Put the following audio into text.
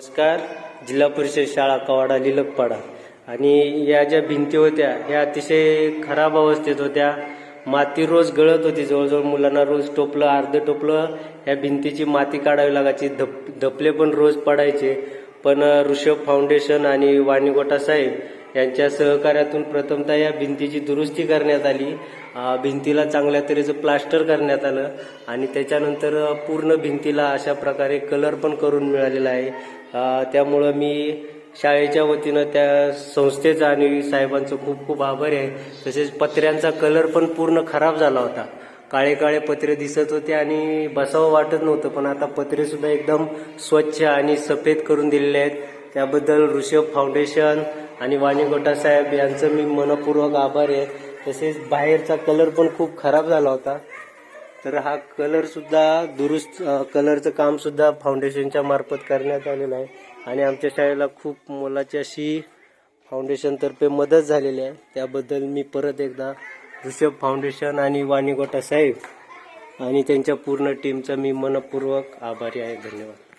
नमस्कार. जिल्हा परिषद शाळा कवाडा लिलकपाडा. आणि या ज्या भिंती होत्या ह्या अतिशय खराब अवस्थेत होत्या. माती रोज गळत होती. जवळजवळ मुलांना रोज टोपलं अर्ध टोपलं ह्या भिंतीची माती काढावी लागायची. धप धपले पण रोज पडायचे. पण ऋषभ फाउंडेशन आणि वाणीगोटा साहेब यांच्या सहकार्यातून प्रथमतः या भिंतीची दुरुस्ती करण्यात आली. भिंतीला चांगल्या तऱ्हेचं प्लास्टर करण्यात आलं आणि त्याच्यानंतर पूर्ण भिंतीला अशा प्रकारे कलर पण करून मिळालेला आहे. त्यामुळं मी शाळेच्या वतीनं त्या संस्थेचा आणि साहेबांचं खूप खूप आभार आहे. तसेच पत्र्यांचा कलर पण पूर्ण खराब झाला होता. काळे काळे पत्रे दिसत होते आणि बसावं वाटत नव्हतं पण आता पत्रे सुद्धा एकदम स्वच्छ आणि सफेद करून दिलेले आहेत. त्याबद्दल ऋषभ फाउंडेशन आणि वाणीगोटा साहेब यांचं मी मनपूर्वक आभारी आहे. तसेच बाहेरचा कलर पण खूप खराब झाला होता. तर हा कलर सुद्धा दुरुस्त कलरचं काम सुद्धा फाउंडेशनच्या मार्फत करण्यात आलेलं आहे. आणि आमच्या शाळेला खूप मोलाची अशी फाउंडेशनतर्फे मदत झालेली आहे. त्याबद्दल मी परत एकदा ऋषभ फाउंडेशन आणि वाणीगोटा साहेब आणि त्यांच्या पूर्ण टीमचा मी मनपूर्वक आभारी आहे. धन्यवाद.